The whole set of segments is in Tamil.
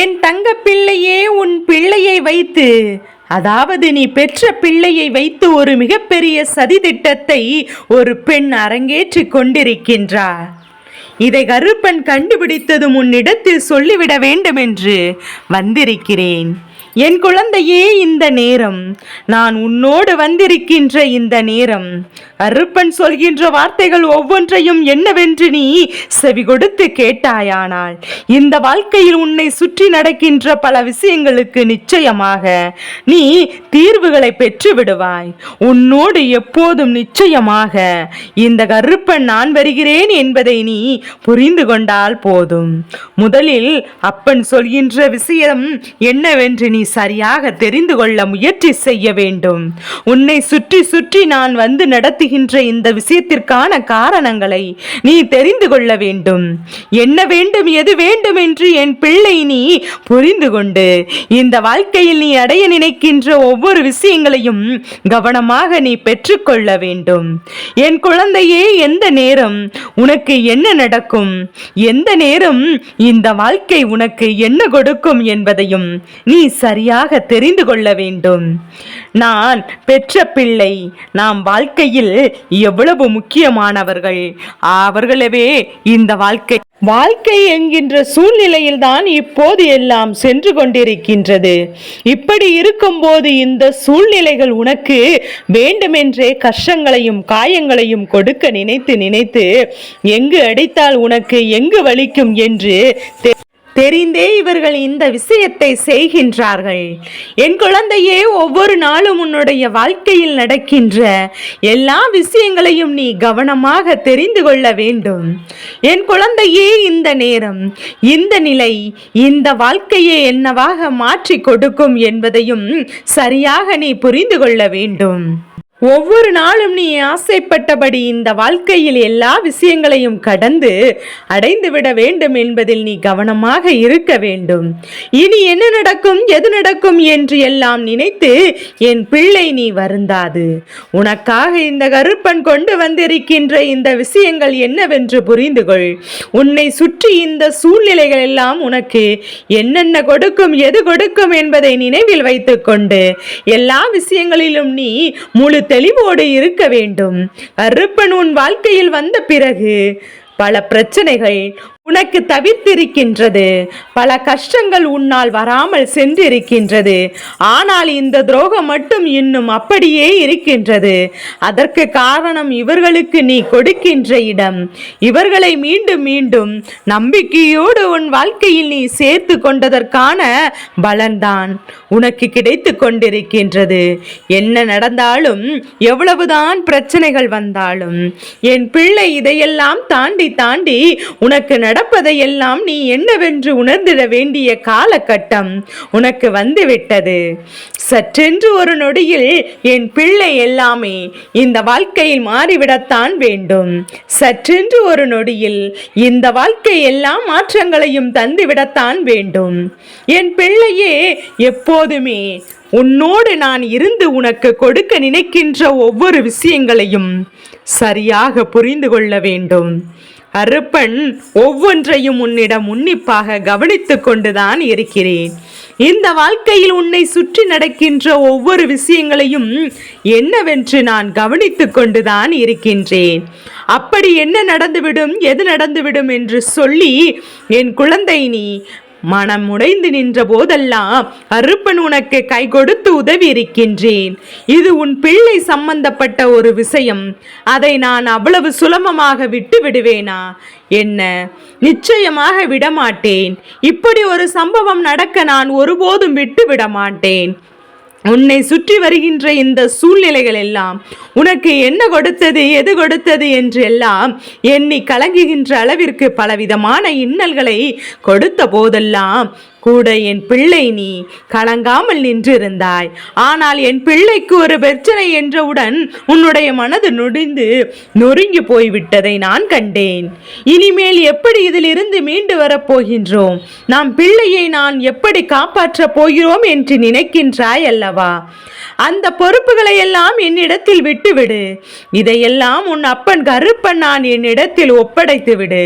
என் தங்க பிள்ளையே உன் பிள்ளையை வைத்து அதாவது நீ பெற்ற பிள்ளையை வைத்து ஒரு மிகப்பெரிய சதி திட்டத்தை ஒரு பெண் அரங்கேற்றி கொண்டிருக்கின்றார். இதை கருப்பன் கண்டுபிடித்ததும் உன்னிடத்தில் சொல்லிவிட வேண்டும் என்று வந்திருக்கிறேன். என் குழந்தையே இந்த நேரம். நான் உன்னோடு வந்திருக்கின்ற இந்த நேரம். அருப்பன் சொல்கின்ற வார்த்தைகள் ஒவ்வொன்றையும் என்னவென்று நீ செவி கொடுத்து கேட்டாயானால் இந்த வாழ்க்கையில் உன்னை சுற்றி நடக்கின்ற பல விஷயங்களுக்கு நிச்சயமாக நீ தீர்வுகளை பெற்று விடுவாய். உன்னோடு எப்போதும் நிச்சயமாக இந்த கருப்பன் நான் வருகிறேன் என்பதை நீ புரிந்து கொண்டால் போதும். முதலில் அப்பன் சொல்கின்ற விஷயம் என்னவென்று நீ சரியாக தெரிந்து கொள்ள முயற்சி செய்ய வேண்டும். உன்னை சுற்றி சுற்றி நான் வந்து நடத்துகின்ற இந்த விஷயத்திற்கான காரணங்களை நீ தெரிந்து கொள்ள வேண்டும். என்ன வேண்டும் எது வேண்டும் என்று என் பிள்ளை நீ புரிந்து கொண்டு இந்த வாழ்க்கையில் நீ அடைய நினைக்கின்ற ஒவ்வொரு விஷயங்களையும் கவனமாக நீ பெற்றுக்கொள்ள வேண்டும். என் குழந்தையே எந்த நேரம் உனக்கு என்ன நடக்கும்? எந்த நேரம் இந்த வாழ்க்கை உனக்கு என்ன கொடுக்கும் என்பதையும் நீ சரி சரியாக தெரிந்து கொள்ள வேண்டும். நான் பெற்ற பிள்ளை நாம் வாழ்க்கையில் எவ்வளவு முக்கியமானவர்கள். அவர்களவே இந்த வாழ்க்கை. வாழ்க்கை என்கின்ற சூழ்நிலையில்தான் இப்போது எல்லாம் சென்று கொண்டிருக்கின்றது. இப்படி இருக்கும்போது இந்த சூழ்நிலைகள் உனக்கு வேண்டுமென்றே கஷ்டங்களையும் காயங்களையும் கொடுக்க நினைத்து நினைத்து எங்கு அடித்தால் உனக்கு எங்கு வலிக்கும் என்று தெ- தெரிந்தே இவர்கள் இந்த விஷயத்தை செய்கின்றார்கள். என் குழந்தையே ஒவ்வொரு நாளும் உன்னுடைய வாழ்க்கையில் நடக்கின்ற எல்லா விஷயங்களையும் நீ கவனமாக தெரிந்து கொள்ள வேண்டும். என் குழந்தையே இந்த நேரம் இந்த நிலை இந்த வாழ்க்கையை என்னவாக மாற்றி கொடுக்கும் என்பதையும் சரியாக நீ புரிந்து கொள்ள வேண்டும். ஒவ்வொரு நாளும் நீ ஆசைப்பட்டபடி இந்த வாழ்க்கையில் எல்லா விஷயங்களையும் கடந்து அடைந்து விட வேண்டும் என்பதில் நீ கவனமாக இருக்க வேண்டும். இனி என்ன நடக்கும் எது நடக்கும் என்று எல்லாம் நினைத்து என் பிள்ளை நீ வருந்தாது. உனக்காக இந்த கருப்பன் கொண்டு வந்திருக்கின்ற இந்த விஷயங்கள் என்னவென்று புரிந்து கொள் உன்னை சுற்றி இந்த சூழ்நிலைகள் எல்லாம் உனக்கு என்னென்ன கொடுக்கும் எது கொடுக்கும் என்பதை நினைவில் வைத்துக்கொண்டு எல்லா விஷயங்களிலும் நீ முழு தெளிவோடு இருக்க வேண்டும். அருப்பன் உன் வாழ்க்கையில் வந்த பிறகு பல பிரச்சனைகள் உனக்கு தவிர்த்திருக்கின்றது பல கஷ்டங்கள் உன்னால் வராமல் சென்றிருக்கின்றது. ஆனால் இந்த துரோகம் மட்டும் இன்னும் அப்படியே இருக்கின்றது. அதற்கு காரணம் இவர்களுக்கு நீ கொடுக்கின்ற இடம். இவர்களை மீண்டும் மீண்டும் நம்பிக்கையோடு உன் வாழ்க்கையில் நீ சேர்த்து கொண்டதற்கான பலன்தான் உனக்கு கிடைத்து கொண்டிருக்கின்றது. என்ன நடந்தாலும் எவ்வளவுதான் பிரச்சனைகள் வந்தாலும் என் பிள்ளை இதையெல்லாம் தாண்டி தாண்டி உனக்கு நடப்பதையெல்லாம் நீ என்னவென்று உணர்ந்திட வேண்டிய காலகட்டம் உனக்கு வந்துவிட்டது. சற்றென்று ஒரு நொடியில் என் பிள்ளை எல்லாமே இந்த வாழ்க்கையில் மாறிவிடத்தான் வேண்டும். சற்றென்று ஒரு நொடியில் இந்த வாழ்க்கை எல்லா மாற்றங்களையும் தந்துவிடத்தான் வேண்டும். என் பிள்ளையே எப்போதுமே உன்னோடு நான் இருந்து உனக்கு கொடுக்க நினைக்கின்ற ஒவ்வொரு விஷயங்களையும் சரியாக புரிந்து கொள்ள வேண்டும். அருப்பன் ஒவ்வொன்றையும் உன்னிடம் உன்னிப்பாக கவனித்து கொண்டுதான் இருக்கிறேன். இந்த வாழ்க்கையில் உன்னை சுற்றி நடக்கின்ற ஒவ்வொரு விஷயங்களையும் என்னவென்று நான் கவனித்து கொண்டுதான் இருக்கின்றேன். அப்படி என்ன நடந்துவிடும் எது நடந்துவிடும் என்று சொல்லி என் குழந்தை நீ மனம் உடைந்து நின்ற போதெல்லாம் அருப்பன் உனக்கு கை கொடுத்து உதவி இருக்கின்றேன் இது உன் பிள்ளை சம்பந்தப்பட்ட ஒரு விஷயம். அதை நான் அவ்வளவு சுலபமாக விட்டு விடுவேனா என்ன? நிச்சயமாக விடமாட்டேன். இப்படி ஒரு சம்பவம் நடக்க நான் ஒருபோதும் விட்டு விட மாட்டேன் உன்னை சுற்றி வருகின்ற இந்த சூழ்நிலைகள் எல்லாம் உனக்கு என்ன கொடுத்தது எது கொடுத்தது என்று எல்லாம் எண்ணி கலங்குகின்ற அளவிற்கு பலவிதமான இன்னல்களை கொடுத்த போதெல்லாம் கூட என் பிள்ளை நீ கலங்காமல் நின்றிருந்தாய். ஆனால் என் பிள்ளைக்கு ஒரு பிரச்சனை என்றவுடன் உன்னுடைய மனது நொடிந்து நொறுங்கி போய்விட்டதை நான் கண்டேன். இனிமேல் எப்படி இதிலிருந்து மீண்டு வரப்போகின்றோம் நம் நாம் பிள்ளையை நான் எப்படி காப்பாற்றப் போகிறோம் என்று நினைக்கின்றாய் அல்லவா? அந்த பொறுப்புகளை எல்லாம் என்னிடத்தில் விட்டுவிடு. இதையெல்லாம் உன் அப்பன் கருப்பன் நான் என்னிடத்தில் ஒப்படைத்து விடு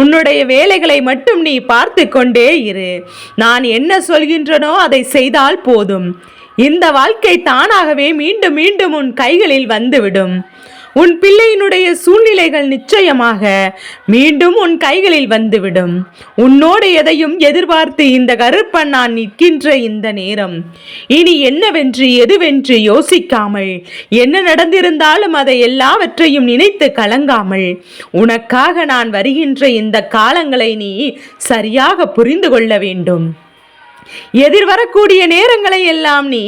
உன்னுடைய வேலைகளை மட்டும் நீ பார்த்து கொண்டே இரு. நான் என்ன சொல்கின்றனோ அதை செய்தால் போதும். இந்த வாழ்க்கை தானாகவே மீண்டும் மீண்டும் உன் கைகளில் வந்துவிடும். உன் பிள்ளையினுடைய சூழ்நிலைகள் நிச்சயமாக மீண்டும் உன் கைகளில் வந்துவிடும். உன்னோடு எதையும் எதிர்பார்த்து இந்த கருப்பன் நான் நிற்கின்ற இந்த நேரம். இனி என்னவென்று எதுவென்று யோசிக்காமல் என்ன நடந்திருந்தாலும் அதை எல்லாவற்றையும் நினைத்து கலங்காமல் உனக்காக நான் வருகின்ற இந்த காலங்களை நீ சரியாக புரிந்து கொள்ள வேண்டும். எதிர்வரக்கூடிய நேரங்களை எல்லாம் நீ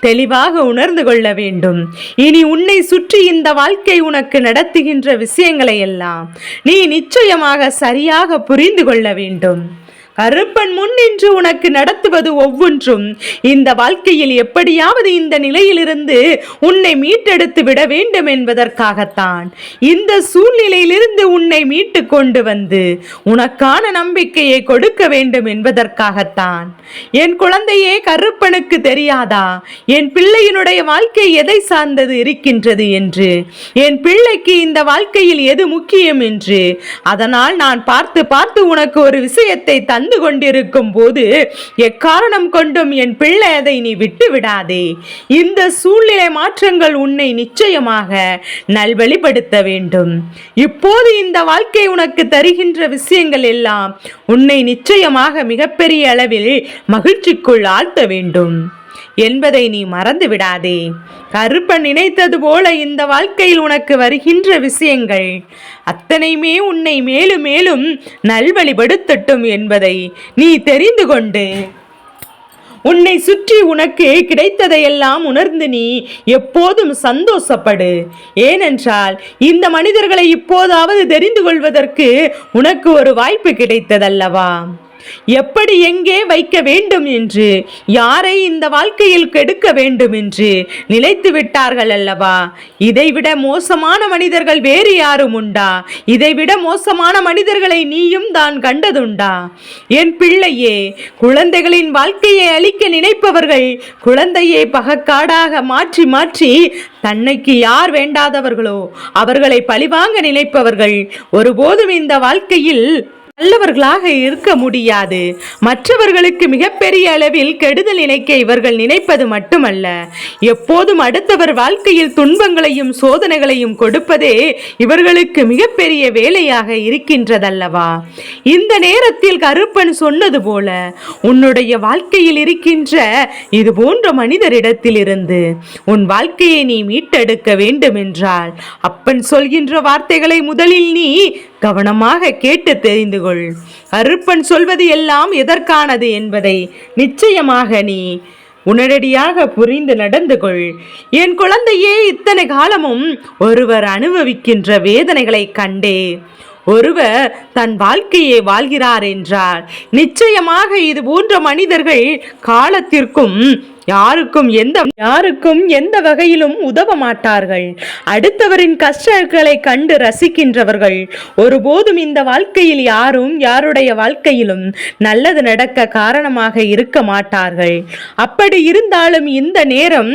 தெளிவாக உணர்ந்து கொள்ள வேண்டும். இனி உன்னை சுற்றி இந்த வாழ்க்கை உனக்கு நடத்துகின்ற விஷயங்களை எல்லாம் நீ நிச்சயமாக சரியாக புரிந்து கொள்ள வேண்டும். கருப்பன் முன் நின்று உனக்கு நடத்துவது ஒவ்வொன்றும். இந்த வாழ்க்கையில் எப்படியாவது இந்த நிலையிலிருந்து உன்னை மீட்டெடுத்து விட வேண்டும் என்பதற்காகத்தான். இந்த சூழ்நிலையிலிருந்து உன்னை மீட்டு கொண்டு வந்து உனக்கான நம்பிக்கையை கொடுக்க வேண்டும் என்பதற்காகத்தான். என் குழந்தையே கருப்பனுக்கு தெரியாதா? என் பிள்ளையினுடைய வாழ்க்கை எதை சார்ந்தது இருக்கின்றது என்று? என் பிள்ளைக்கு இந்த வாழ்க்கையில் எது முக்கியம் என்று? அதனால் நான் பார்த்து பார்த்து உனக்கு ஒரு விஷயத்தை வந்து கொண்டிருக்கும் போது எக்காரணம் கொண்டும் என் பிள்ளை அதை நீ விட்டு விடாதே. இந்த சூழ்நிலை மாற்றங்கள் உன்னை நிச்சயமாக நல்வழிப்படுத்த வேண்டும். இப்போது இந்த வாழ்க்கை உனக்கு தருகின்ற விஷயங்கள் எல்லாம் உன்னை நிச்சயமாக மிகப்பெரிய அளவில் மகிழ்ச்சிக்குள் ஆழ்த்த வேண்டும். என்பதை நீ மறந்து விடாதே. கருப்பன் நினைத்தது போல இந்த வாழ்க்கையில் உனக்கு வருகின்ற விஷயங்கள். அத்தனையுமே உன்னை மேலும் மேலும் நல்வழிபடுத்தட்டும் என்பதை நீ தெரிந்து கொண்டு. உன்னை சுற்றி உனக்கு கிடைத்ததையெல்லாம் உணர்ந்து நீ எப்போதும் சந்தோஷப்படு. ஏனென்றால் இந்த மனிதர்களை இப்போதாவது தெரிந்து கொள்வதற்கு உனக்கு ஒரு வாய்ப்பு கிடைத்ததல்லவா? எப்படி எங்கே வைக்க வேண்டும் என்று யாரை இந்த வாழ்க்கையில் கெடுக்க வேண்டும் என்று நினைத்து விட்டார்கள் அல்லவா? இதைவிட மோசமான மனிதர்கள் வேறு யாரும் உண்டா? இதைவிட மோசமான மனிதர்களை நீயும் தான் கண்டதுண்டா? என் பிள்ளையே குழந்தைகளின் வாழ்க்கையை அழிக்க நினைப்பவர்கள் குழந்தையை பகக்காடாக மாற்றி மாற்றி தன்னைக்கு யார் வேண்டாதவர்களோ அவர்களை பழிவாங்க நினைப்பவர்கள் ஒருபோதும் இந்த வாழ்க்கையில் நல்லவர்களாக இருக்க முடியாது. மற்றவர்களுக்கு மிகப்பெரிய அளவில் கெடுதல் நினைக்க இவர்கள் நினைப்பது மட்டுமல்ல. எப்போதும் அடுத்தவர் வாழ்க்கையில் துன்பங்களையும் சோதனைகளையும் கொடுப்பதே இவர்களுக்கு மிகப்பெரிய வேலையாக இருக்கின்றதல்லவா? இந்த நேரத்தில் கருப்பன் சொன்னது போல உன்னுடைய வாழ்க்கையில் இருக்கின்ற இது போன்ற மனிதரிடத்திலிருந்து உன் வாழ்க்கையை நீ மீட்டெடுக்க வேண்டும் என்றால் அப்பன் சொல்கின்ற வார்த்தைகளை முதலில் நீ கவனமாக கேட்டு தெரிந்து கொள் அருப்பன் சொல்வது எல்லாம் எதற்கானது என்பதை நிச்சயமாக நீ உடனடியாக புரிந்து நடந்து கொள் என் குழந்தையே இத்தனை காலமும் ஒருவர் அனுபவிக்கின்ற வேதனைகளை கண்டே ஒருவர் தன் வாழ்க்கையை வாழ்கிறார் என்றார் நிச்சயமாக இது போன்ற மனிதர்கள் காலத்திற்கும் யாருக்கும் எந்த யாருக்கும் எந்த வகையிலும் உதவ மாட்டார்கள் அடுத்தவரின் கஷ்டங்களை கண்டு ரசிக்கின்றவர்கள். ஒருபோதும் இந்த வாழ்க்கையில் யாரும் யாருடைய வாழ்க்கையிலும் நல்லது நடக்க காரணமாக இருக்க மாட்டார்கள். அப்படி இருந்தாலும் இந்த நேரம்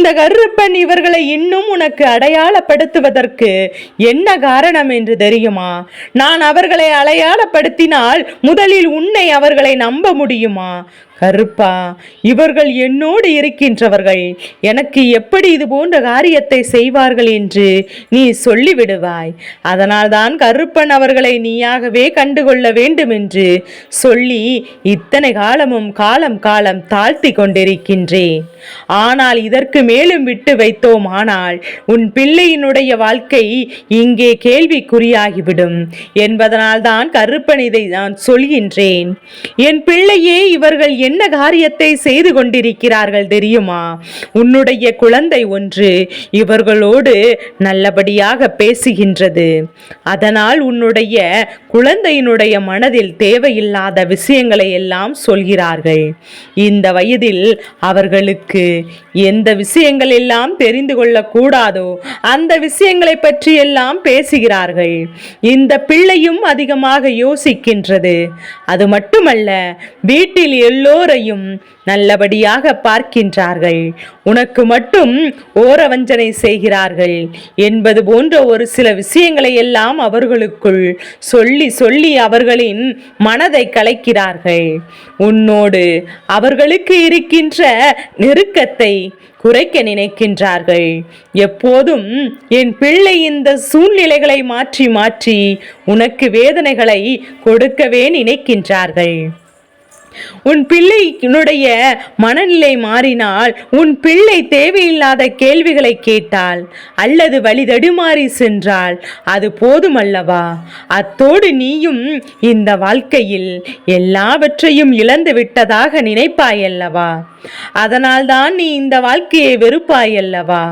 இந்த கருப்பன் இவர்களை இன்னும் உனக்கு அடையாளப்படுத்துவதற்கு என்ன காரணம் என்று தெரியுமா? நான் அவர்களை அடையாளப்படுத்தினால் முதலில் உன்னை அவர்களை நம்ப முடியுமா? கருப்பா இவர்கள் என்னோடு இருக்கின்றவர்கள். எனக்கு எப்படி இது போன்ற காரியத்தை செய்வார்கள் என்று நீ சொல்லிவிடுவாய். அதனால்தான் கருப்பன் அவர்களை நீயாகவே கண்டுகொள்ள வேண்டும் என்று சொல்லி இத்தனை காலமும் காலம் காலம் தாழ்த்தி கொண்டிருக்கின்றேன். ஆனால் இதற்கு மேலும் விட்டு வைத்தோம். ஆனால் உன் பிள்ளையினுடைய வாழ்க்கை இங்கே கேள்விக்குறியாகிவிடும். என்பதனால்தான் கருப்பன் இதை நான் சொல்கின்றேன். என் பிள்ளையே இவர்கள் என்ன காரியத்தை செய்து கொண்டிருக்கிறார்கள் தெரியுமா? உன்னுடைய குழந்தை ஒன்று இவர்களோடு நல்லபடியாக பேசுகின்றது. அதனால் உன்னுடைய குழந்தையினுடைய மனதில் தேவையில்லாத விஷயங்களை எல்லாம் சொல்கிறார்கள். இந்த வயதில் அவர்களுக்கு எந்த விஷயங்கள் எல்லாம் தெரிந்து கொள்ளக்கூடாதோ அந்த விஷயங்களை பற்றி எல்லாம் பேசுகிறார்கள். இந்த பிள்ளையும் அதிகமாக யோசிக்கின்றது. அது மட்டுமல்ல வீட்டில் எல்லோரையும் நல்லபடியாக பார்க்கின்றார்கள். உனக்கு மட்டும் ஓரவஞ்சனை செய்கிறார்கள் என்பது போன்ற ஒரு சில விஷயங்களை எல்லாம் அவர்களுக்குள் சொல்லி சொல்லி அவர்களின் மனதை கலைக்கிறார்கள். உன்னோடு அவர்களுக்கு இருக்கின்ற நெருக்கத்தை குறைக்க நினைக்கின்றார்கள். எப்போதும் என் பிள்ளை இந்த சூழ்நிலைகளை மாற்றி மாற்றி உனக்கு வேதனைகளை கொடுக்கவே நினைக்கின்றார்கள். உன் பிள்ளையினுடைய மனநிலை மாறினால் உன் பிள்ளை தேவையில்லாத கேள்விகளை கேட்டால் அல்லது வழி தடுமாறி சென்றால் அது போதுமல்லவா? அத்தோடு நீயும் இந்த வாழ்க்கையில் எல்லாவற்றையும் இழந்து விட்டதாக நினைப்பாயல்லவா? அதனால்தான் நீ இந்த வாழ்க்கையை வெறுப்பாயல்லவா?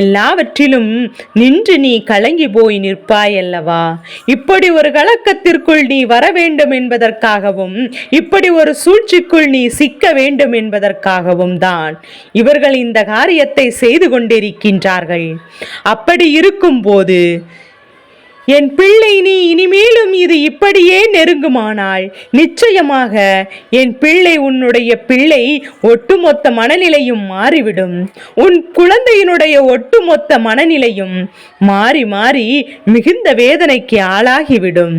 எல்லாவற்றிலும் நின்று நீ கலங்கி போய் நிற்பாயல்லவா? இப்படி ஒரு கலக்கத்திற்குள் நீ வர வேண்டும் என்பதற்காகவும் இப்படி ஒரு சூழ்ச்சிக்குள் நீ சிக்க வேண்டும் என்பதற்காகவும் தான் இவர்கள் இந்த காரியத்தை செய்து கொண்டிருக்கின்றார்கள். அப்படி இருக்கும்போது என் பிள்ளை நீ இனிமேலும் இது இப்படியே நெருங்குமானால் நிச்சயமாக என் பிள்ளை உன்னுடைய பிள்ளை ஒட்டுமொத்த மனநிலையும் மாறிவிடும். உன் குழந்தையினுடைய ஒட்டுமொத்த மனநிலையும் மாறி மாறி மிகுந்த வேதனைக்கு ஆளாகிவிடும்.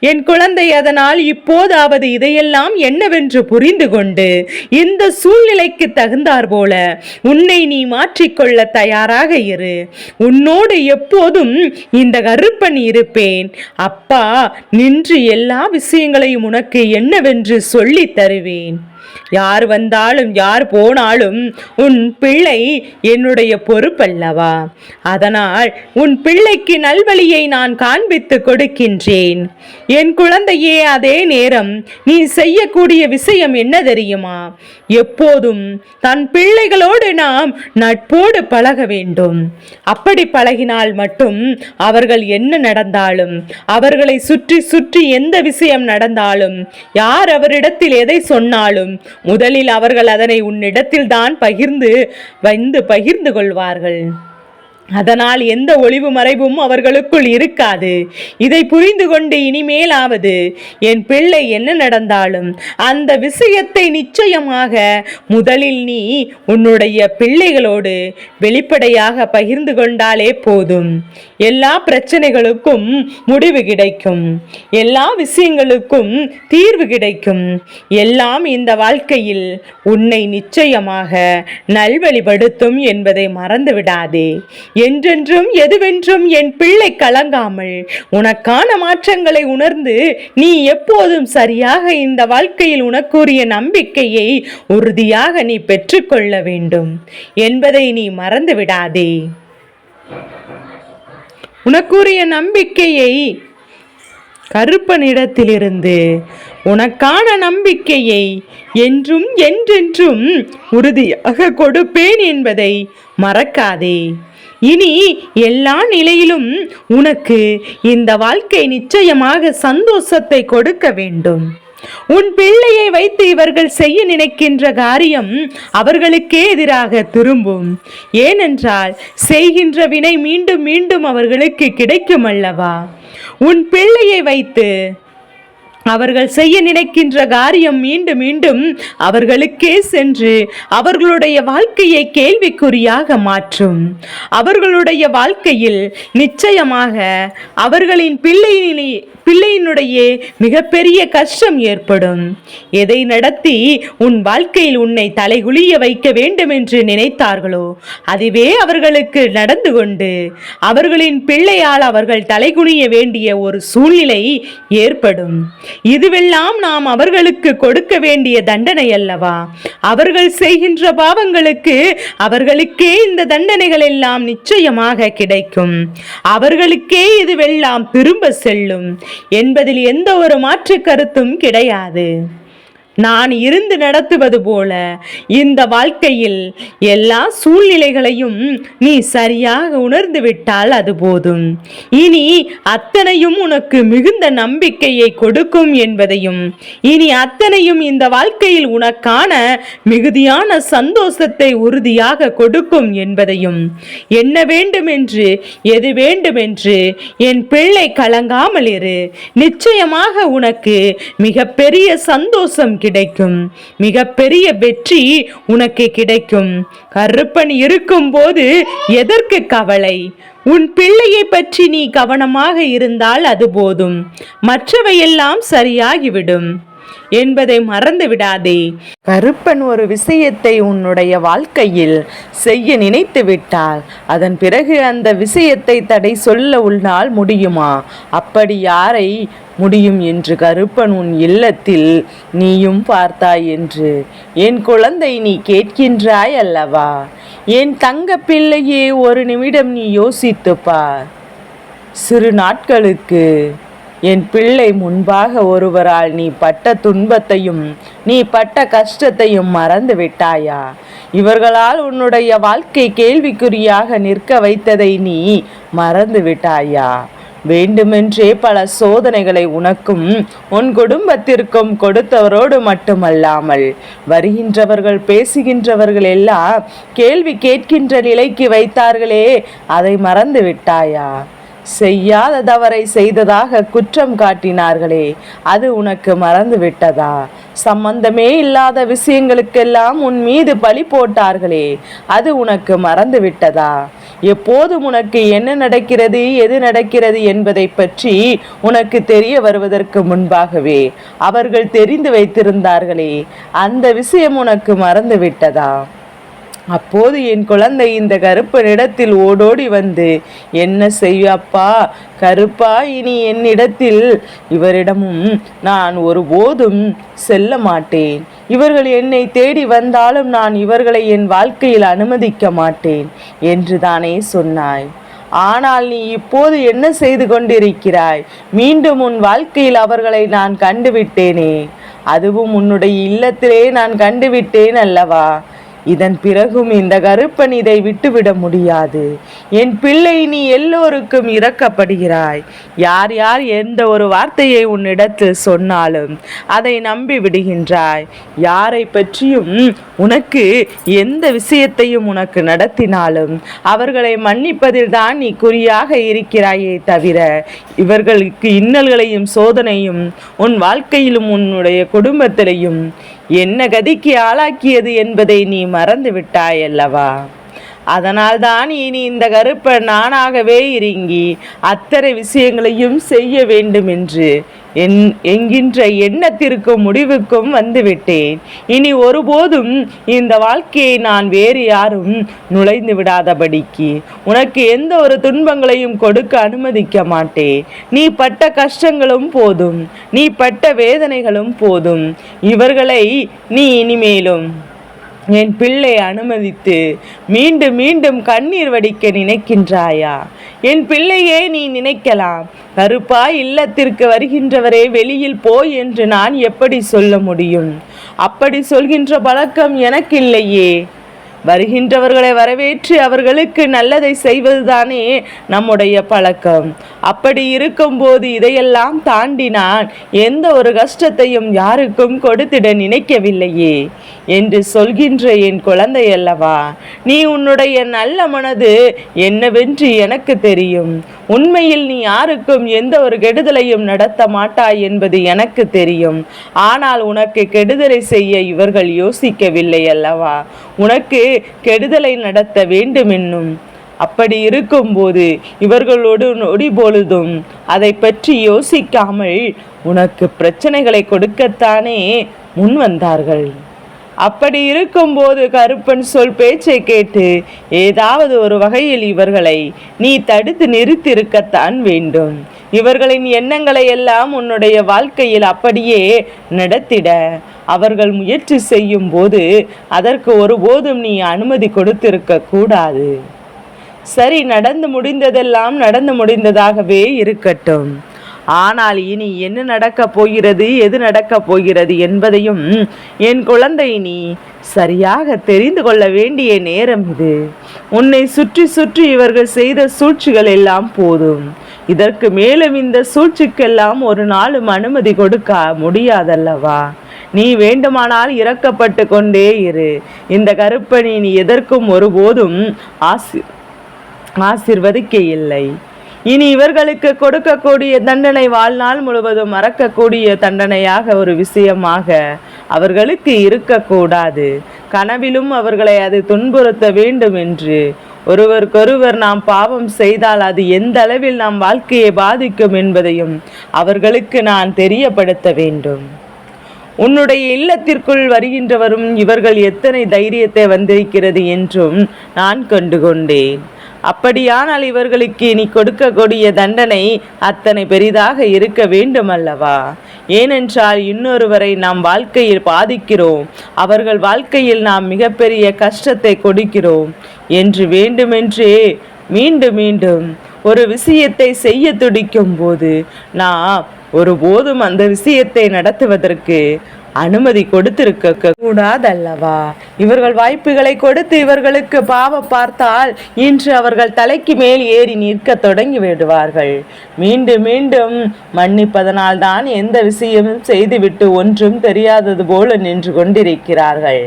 என் குழந்தை அதனால் இப்போதாவது இதையெல்லாம் என்னவென்று புரிந்து கொண்டு இந்த சூழ்நிலைக்கு தகுந்தார் போல உன்னை நீ மாற்றிக்கொள்ள தயாராக இரு. உன்னோடு எப்போதும் இந்த கருப்பன் இருப்பேன். அப்பா நின்று எல்லா விஷயங்களையும் உனக்கு என்னவென்று சொல்லி தருவேன். யார் வந்தாலும் யார் போனாலும் உன் பிள்ளை என்னுடைய பொறுப்பல்லவா? அதனால் உன் பிள்ளைக்கு நல்வழியை நான் காண்பித்து கொடுக்கின்றேன். என் குழந்தையே அதே நேரம் நீ செய்யக்கூடிய விஷயம் என்ன தெரியுமா? எப்போதும் தன் பிள்ளைகளோடு நாம் நட்போடு பழக வேண்டும். அப்படி பழகினால் மட்டும் அவர்கள் என்ன நடந்தாலும் அவர்களை சுற்றி சுற்றி எந்த விஷயம் நடந்தாலும் யார் அவரிடத்தில் எதை சொன்னாலும் முதலில் அவர்கள் அதனை உன்னிடத்தில்தான் பகிர்ந்து வந்து பகிர்ந்து கொள்வார்கள். அதனால் எந்த ஒளிவு மறைவும் அவர்களுக்குள் இருக்காது. இதை புரிந்து கொண்டு இனிமேலாவது என் பிள்ளை என்ன நடந்தாலும் அந்த விஷயத்தை நிச்சயமாக முதலில் நீ உன்னுடைய பிள்ளைகளோடு வெளிப்படையாக பகிர்ந்து கொண்டாலே போதும். எல்லா பிரச்சனைகளுக்கும் முடிவு கிடைக்கும். எல்லா விஷயங்களுக்கும் தீர்வு கிடைக்கும். எல்லாம் இந்த வாழ்க்கையில் உன்னை நிச்சயமாக நல்வழிப்படுத்தும் என்பதை மறந்து விடாதே என்றென்றும் எதுவென்றும் என் பிள்ளை கலங்காமல் உனக்கான மாற்றங்களை உணர்ந்து நீ எப்போதும் சரியாக இந்த வாழ்க்கையில் உனக்குரிய நம்பிக்கையை உறுதியாக நீ பெற்றுக்கொள்ள வேண்டும் என்பதை நீ மறந்து விடாதே உனக்குரிய நம்பிக்கையை கருப்பனிடத்திலிருந்து உனக்கான நம்பிக்கையை என்றும் என்றென்றும் உறுதியாக கொடுப்பேன் என்பதை மறக்காதே. இனி எல்லா நிலையிலும் உனக்கு இந்த வாழ்க்கை நிச்சயமாக சந்தோஷத்தை கொடுக்க வேண்டும். உன் பிள்ளையை வைத்து இவர்கள் செய்ய நினைக்கின்ற காரியம் அவர்களுக்கே எதிராக திரும்பும். ஏனென்றால் செய்கின்ற வினை மீண்டும் மீண்டும் அவர்களுக்கு கிடைக்கும் அல்லவா? உன் பிள்ளையை வைத்து அவர்கள் செய்ய நினைக்கின்ற காரியம் மீண்டும் மீண்டும் அவர்களுக்கே சென்று அவர்களுடைய வாழ்க்கையை கேள்விக்குறியாக மாற்றும். அவர்களுடைய வாழ்க்கையில் நிச்சயமாக அவர்களின் பிள்ளையினை பிள்ளையினுடைய மிகப்பெரிய கஷ்டம் ஏற்படும். எதை நடத்தி உன் வாழ்க்கையில் உன்னை தலைகுலிய வைக்க வேண்டும் என்று நினைத்தார்களோ அதுவே அவர்களுக்கு நடந்து கொண்டு அவர்களின் பிள்ளையால் அவர்கள் தலைகுனிய வேண்டிய ஒரு சூழ்நிலை ஏற்படும். இதுவெல்லாம் நாம் அவர்களுக்கு கொடுக்க வேண்டிய தண்டனை அல்லவா? அவர்கள் செய்கின்ற பாவங்களுக்கு அவர்களுக்கே இந்த தண்டனைகள் எல்லாம் நிச்சயமாக கிடைக்கும். அவர்களுக்கே இதுவெல்லாம் திரும்ப செல்லும். என்பதில் எந்த ஒரு மாற்று கருத்தும் கிடையாது. நான் இருந்து நடத்துவது போல இந்த வாழ்க்கையில் எல்லா சூழ்நிலைகளையும் நீ சரியாக உணர்ந்து விட்டால் அது போதும். இனி அத்தனையும் உனக்கு மிகுந்த நம்பிக்கையை கொடுக்கும் என்பதையும் இனி அத்தனையும் இந்த வாழ்க்கையில் உனக்கான மிகுதியான சந்தோஷத்தை உறுதியாக கொடுக்கும் என்பதையும் என்ன வேண்டுமென்று எது வேண்டுமென்று என் பிள்ளை கலங்காமல் இரு. நிச்சயமாக உனக்கு மிகப்பெரிய சந்தோஷம் கிடைக்கும். மிகப்பெரிய வெற்றி உனக்கு கிடைக்கும். கருப்பன் இருக்கும்போது எதற்கு கவலை? உன் பிள்ளையை பற்றி நீ கவனமாக இருந்தால் அது போதும். மற்றவையெல்லாம் சரியாகிவிடும். என்பதை மறந்து விடாதே கருப்பன் ஒரு விஷயத்தை உன்னுடைய வாழ்க்கையில் செய்ய நினைத்து விட்டால் அதன் பிறகு அந்த விஷயத்தை தடை சொல்ல உன்னால் முடியுமா? அப்படி யாரை முடியும் என்று கருப்பன் உன் இல்லத்தில் நீயும் பார்த்தாய் என்று. என் குழந்தை நீ கேட்கின்றாய் அல்லவா? என் தங்க பிள்ளையே ஒரு நிமிடம் நீ யோசித்துப் சிறு நாட்களுக்கு என் பிள்ளை முன்பாக ஒருவரால் நீ பட்ட துன்பத்தையும் நீ பட்ட கஷ்டத்தையும் மறந்து விட்டாயா? இவர்களால் உன்னுடைய வாழ்க்கை கேள்விக்குறியாக நிற்க வைத்ததை நீ மறந்து விட்டாயா? வேண்டுமென்றே பல சோதனைகளை உனக்கும் உன் குடும்பத்திற்கும் கொடுத்தவரோடு மட்டுமல்லாமல் வருகின்றவர்கள் பேசுகின்றவர்கள் எல்லாம் கேள்வி கேட்கின்ற நிலைக்கு வைத்தார்களே அதை மறந்து விட்டாயா? செய்யாத தவறை செய்ததாக குற்றம் காட்டினார்களே அது உனக்கு மறந்து விட்டதா சம்பந்தமே இல்லாத விஷயங்களுக்கெல்லாம் உன் மீது பழி போட்டார்களே அது உனக்கு மறந்து விட்டதா எப்போதும் உனக்கு என்ன நடக்கிறது எது நடக்கிறது என்பதை பற்றி உனக்கு தெரிய வருவதற்கு முன்பாகவே அவர்கள் தெரிந்து வைத்திருந்தார்களே அந்த விஷயம் உனக்கு மறந்து விட்டதா அப்போது என் குழந்தை இந்த கருப்பனிடத்தில் ஓடோடி வந்து என்ன செய்யப்பா கருப்பா? இனி என்னிடத்தில்? இவரிடமும் நான் ஒருபோதும் செல்ல மாட்டேன். இவர்கள் என்னை தேடி வந்தாலும் நான் இவர்களை என் வாழ்க்கையில் அனுமதிக்க மாட்டேன் என்று தானே சொன்னாய். ஆனால் நீ இப்போது என்ன செய்து கொண்டிருக்கிறாய்? மீண்டும் உன் வாழ்க்கையில் அவர்களை நான் கண்டுவிட்டேனே அதுவும் உன்னுடைய இல்லத்திலே நான் கண்டுவிட்டேன் அல்லவா? இதன் பிறகும் இந்த கருப்பன் இதை விட்டுவிட முடியாது. என் பிள்ளை நீ எல்லோருக்கும் இறக்கப்படுகிறாய் யார் யார் எந்த ஒரு வார்த்தையை உன்னிடத்தில் சொன்னாலும் அதை நம்பி விடுகின்றாய். யாரை பற்றியும் உனக்கு எந்த விஷயத்தையும் உனக்கு நடத்தினாலும் அவர்களை மன்னிப்பதில் தான் நீ குறியாக இருக்கிறாயே தவிர இவர்களுக்கு இன்னல்களையும் சோதனையும் உன் வாழ்க்கையிலும் உன்னுடைய குடும்பத்திலையும் என்ன கதிக்கு ஆளாக்கியது என்பதை நீ மறந்து விட்டாயல்லவா அதனால்தான் இனி இந்த கருப்பன் நானாகவே இறங்கி அத்தனை விஷயங்களையும் செய்ய வேண்டும் என்று என் என்கின்ற எண்ணத்திற்கும் முடிவுக்கும் வந்துவிட்டேன். இனி ஒருபோதும் இந்த வாழ்க்கையை நான் வேறு யாரும் நுழைந்து விடாதபடிக்கு உனக்கு எந்த ஒரு துன்பங்களையும் கொடுக்க அனுமதிக்க மாட்டேன். நீ பட்ட கஷ்டங்களும் போதும். நீ பட்ட வேதனைகளும் போதும். இவர்களை நீ இனிமேலும் என் பிள்ளை அனுமதித்து மீண்டும் மீண்டும் கண்ணீர் வடிக்க நினைக்கின்றாயா? என் பிள்ளையே நீ நினைக்கலாம். கருப்பா இல்லத்திற்கு வருகின்றவரே வெளியில் போய் என்று நான் எப்படி சொல்ல முடியும்? அப்படி சொல்கின்ற பழக்கம் எனக்கில்லையே. வருகின்றவர்களை வரவேற்று அவர்களுக்கு நல்லதை செய்வதுதானே நம்முடைய பழக்கம். அப்படி இருக்கும்போது இதையெல்லாம் தாண்டி நான் எந்த ஒரு கஷ்டத்தையும் யாருக்கும் கொடுத்திட நினைக்கவில்லையே என்று சொல்கின்ற என் குழந்தை அல்லவா? நீ உன்னுடைய நல்ல மனது என்னவென்று எனக்கு தெரியும். உண்மையில் நீ யாருக்கும் எந்த ஒரு கெடுதலையும் நடத்த மாட்டாய் என்பது எனக்கு தெரியும். ஆனால் உனக்கு கெடுதலை செய்ய இவர்கள் யோசிக்கவில்லை அல்லவா? உனக்கு கெடுதலை நடத்த வேண்டுமென்னும். அப்படி இருக்கும்போது இவர்களோடு நொடி பொழுதும் அதை பற்றி யோசிக்காமல் உனக்கு பிரச்சனைகளை கொடுக்கத்தானே முன் வந்தார்கள். அப்படி இருக்கும்போது கருப்பன் சொல் பேச்சை கேட்டு ஏதாவது ஒரு வகையில் இவர்களை நீ தடுத்து நிறுத்தியிருக்கத்தான் வேண்டும். இவர்களின் எண்ணங்களை எல்லாம் உன்னுடைய வாழ்க்கையில் அப்படியே நடத்திட. அவர்கள் முயற்சி செய்யும் போது அதற்கு ஒருபோதும் நீ அனுமதி கொடுத்திருக்க கூடாது. சரி நடந்து முடிந்ததெல்லாம் நடந்து முடிந்ததாகவே இருக்கட்டும். ஆனால் இனி என்ன நடக்கப் போகிறது எது நடக்கப் போகிறது என்பதையும் என் குழந்தை நீ சரியாக தெரிந்து கொள்ள வேண்டிய நேரம் இது. உன்னை சுற்றி சுற்றி இவர்கள் செய்த சூழ்ச்சிகள் எல்லாம் போதும். இதற்கு மேலும் இந்த சூழ்ச்சிக்கெல்லாம் ஒரு நாளும் அனுமதி கொடுக்க முடியாதல்லவா? நீ வேண்டுமானால் இறக்கப்பட்டு கொண்டே இரு. இந்த கருப்பணி நீ எதற்கும் ஒருபோதும் ஆசி ஆசிர்வதிக்க இல்லை இனி இவர்களுக்கு கொடுக்கக்கூடிய தண்டனை வாழ்நாள் முழுவதும் மறக்கக்கூடிய தண்டனையாக ஒரு விஷயமாக அவர்களுக்கு இருக்கக்கூடாது. கனவிலும் அவர்களை அது துன்புறுத்த வேண்டும் என்று ஒருவருக்கொருவர் நாம் பாவம் செய்தால் அது எந்த அளவில் நம் வாழ்க்கையை பாதிக்கும் என்பதையும் அவர்களுக்கு நான் தெரியப்படுத்த வேண்டும். உன்னுடைய இல்லத்திற்குள் வருகின்றவரும் இவர்கள் எத்தனை தைரியத்தை வந்திருக்கிறது என்றும் நான் கண்டு கொண்டேன் அப்படியானால் இவர்களுக்கு நீ கொடுக்கக்கூடிய தண்டனை அத்தனை பெரிதாக இருக்க வேண்டும் அல்லவா ஏனென்றால் இன்னொருவரை நாம் வாழ்க்கையில் பாதிக்கிறோம். அவர்கள் வாழ்க்கையில் நாம் மிகப்பெரிய கஷ்டத்தை கொடுக்கிறோம். என்று வேண்டுமென்றே மீண்டும் மீண்டும் ஒரு விஷயத்தை செய்ய துடிக்கும் போது நாம் ஒருபோதும் அந்த விஷயத்தை நடத்துவதற்கு அனுமதி கொடுத்திருக்க கூடாதல்லவா? இவர்கள் வாய்ப்புகளை கொடுத்து இவர்களுக்கு பாவ பார்த்தால் இன்று அவர்கள் தலைக்கு மேல் ஏறி நிற்க தொடங்கி விடுவார்கள். மீண்டும் மீண்டும் மன்னிப்பதனால் தான் எந்த விஷயமும் செய்துவிட்டு ஒன்றும் தெரியாதது போல நின்று கொண்டிருக்கிறார்கள்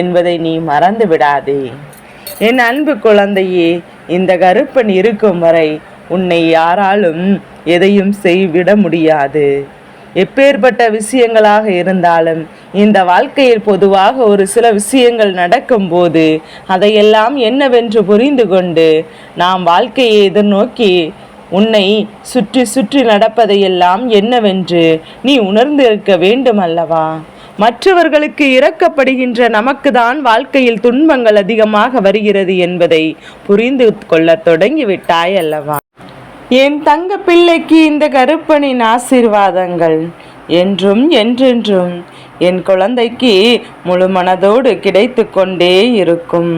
என்பதை நீ மறந்து விடாதே. என் அன்பு குழந்தையே இந்த கருப்பன் இருக்கும் வரை உன்னை யாராலும் எதையும் செய்விட முடியாது. எப்பேற்பட்ட விஷயங்களாக இருந்தாலும் இந்த வாழ்க்கையில் பொதுவாக ஒரு சில விஷயங்கள் நடக்கும்போது அதையெல்லாம் என்னவென்று புரிந்து கொண்டு நாம் வாழ்க்கையை எதிர்நோக்கி உன்னை சுற்றி சுற்றி நடப்பதையெல்லாம் என்னவென்று நீ உணர்ந்திருக்க வேண்டும் அல்லவா மற்றவர்களுக்கு இறக்கப்படுகின்ற நமக்கு தான் வாழ்க்கையில் துன்பங்கள் அதிகமாக வருகிறது என்பதை புரிந்து கொள்ள தொடங்கிவிட்டாய் அல்லவா என் தங்க பிள்ளைக்கு இந்த கருப்பனின் ஆசீர்வாதங்கள். என்றும் என்றென்றும் என் குழந்தைக்கு முழு மனதோடு கிடைத்து கொண்டே இருக்கும்.